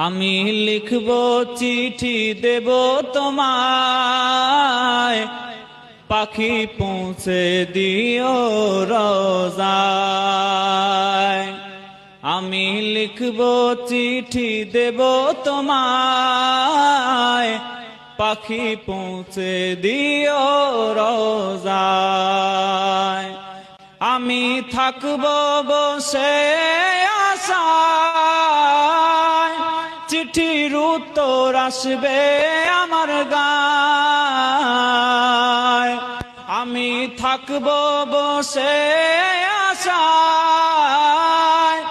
আমি লিখব চিঠি দেব তোমায়। পাখি পৌঁছে দিও রোজায়। আমি লিখব চিঠি দেব তোমায়। পাখি পৌঁছে দিও রোজায়। আমি থাকব বসে আশায়। চিঠির উত্তর আসবে আমার গায়। আমি থাকব বসে আশায়।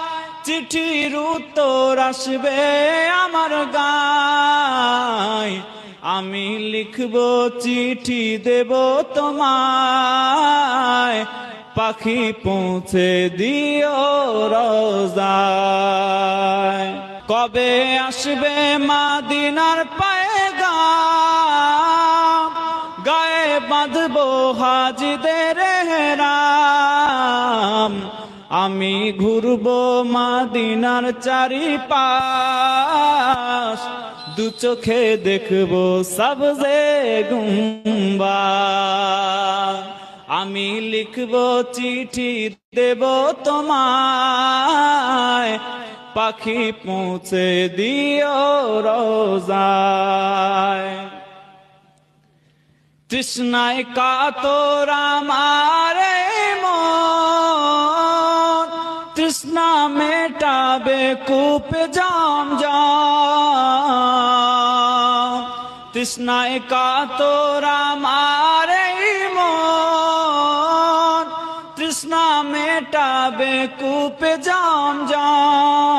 চিঠির উত্তর আসবে আমার গায়। আমি লিখব চিঠি, দেব তোমায়। পাখি পৌঁছে দিও রোজায়। কবে আসবে মাদিনার পায়গা গায়ে বাঁধবো হাজিদের হেরাম। আমি ঘুরবো মাদিনার চারিপাশ। দু চোখে দেখব সবজে গুম্বা আমি লিখব চিঠি দেব তোমায়। পাখি পৌঁছে দিও রোজায়। তৃষ্ণায় কাতর আমারে তৃষ্ণা মেটাবে কূপ জাম জাম তৃষ্ণায় কাতর আমারে তৃষ্ণা মেটাবে কূপ জাম জাম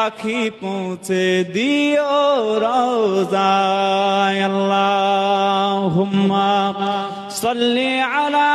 পাখি পৌঁছে দিও রোজায় আল্লাহ হুম্মা সাল্লি আলা